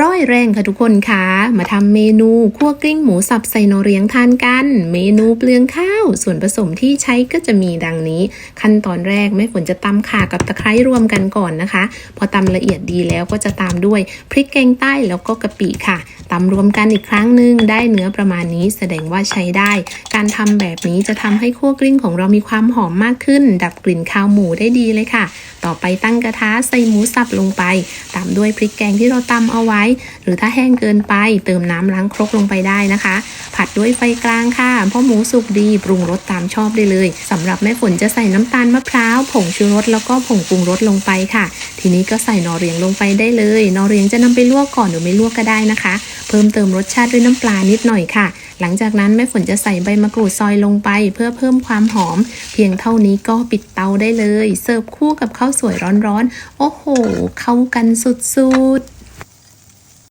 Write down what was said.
ร้อยแรงค่ะทุกคนค่ะมาทำเมนูคั่วกลิ้งหมูสับใส่นอเรียงทานกัน เมนูเปลืองข้าว ส่วนผสมที่ใช้ก็จะมีดังนี้ ขั้นตอนแรกแม่ฝนจะตำข่ากับตะไคร้รวมกันก่อนนะคะ พอตำละเอียดดีแล้วก็จะตามด้วยพริกแกงใต้แล้วก็กะปิค่ะตำรวมกันอีกครั้งหนึ่งได้เนื้อประมาณนี้แสดงว่าใช้ได้ การทำแบบนี้จะทำให้คั่วกลิ้งของเรามีความหอมมากขึ้น ดับกลิ่นคาวหมูได้ดีเลยค่ะ ต่อไปตั้งกระทะใส่หมูสับลงไปตามด้วยพริกแกงที่เราตำเอาไว้หรือถ้าแห้งเกินไปเติมน้ำล้างครกลงไปได้นะคะ ผัดด้วยไฟกลางค่ะเพราะหมูสุกดีปรุงรสตามชอบได้เลยสำหรับแม่ฝนจะใส่น้ำตาลมะพร้าวผงชูรสแล้วก็ผงปรุงรสลงไปค่ะ ทีนี้ก็ใส่นอเรียงลงไปได้เลยนอเรียงจะนำไปลวกก่อนหรือไม่ลวกก็ได้นะคะ เพิ่มเติมรสชาติด้วยน้ำปลานิดหน่อยค่ะ หลังจากนั้นแม่ฝนจะใส่ใบมะกรูดซอยลงไป เพื่อเพิ่มความหอม เพียงเท่านี้ก็ปิดเตาได้เลย เสิร์ฟคู่กับข้าวสวยร้อนๆโอ้โห เข้ากันสุดๆ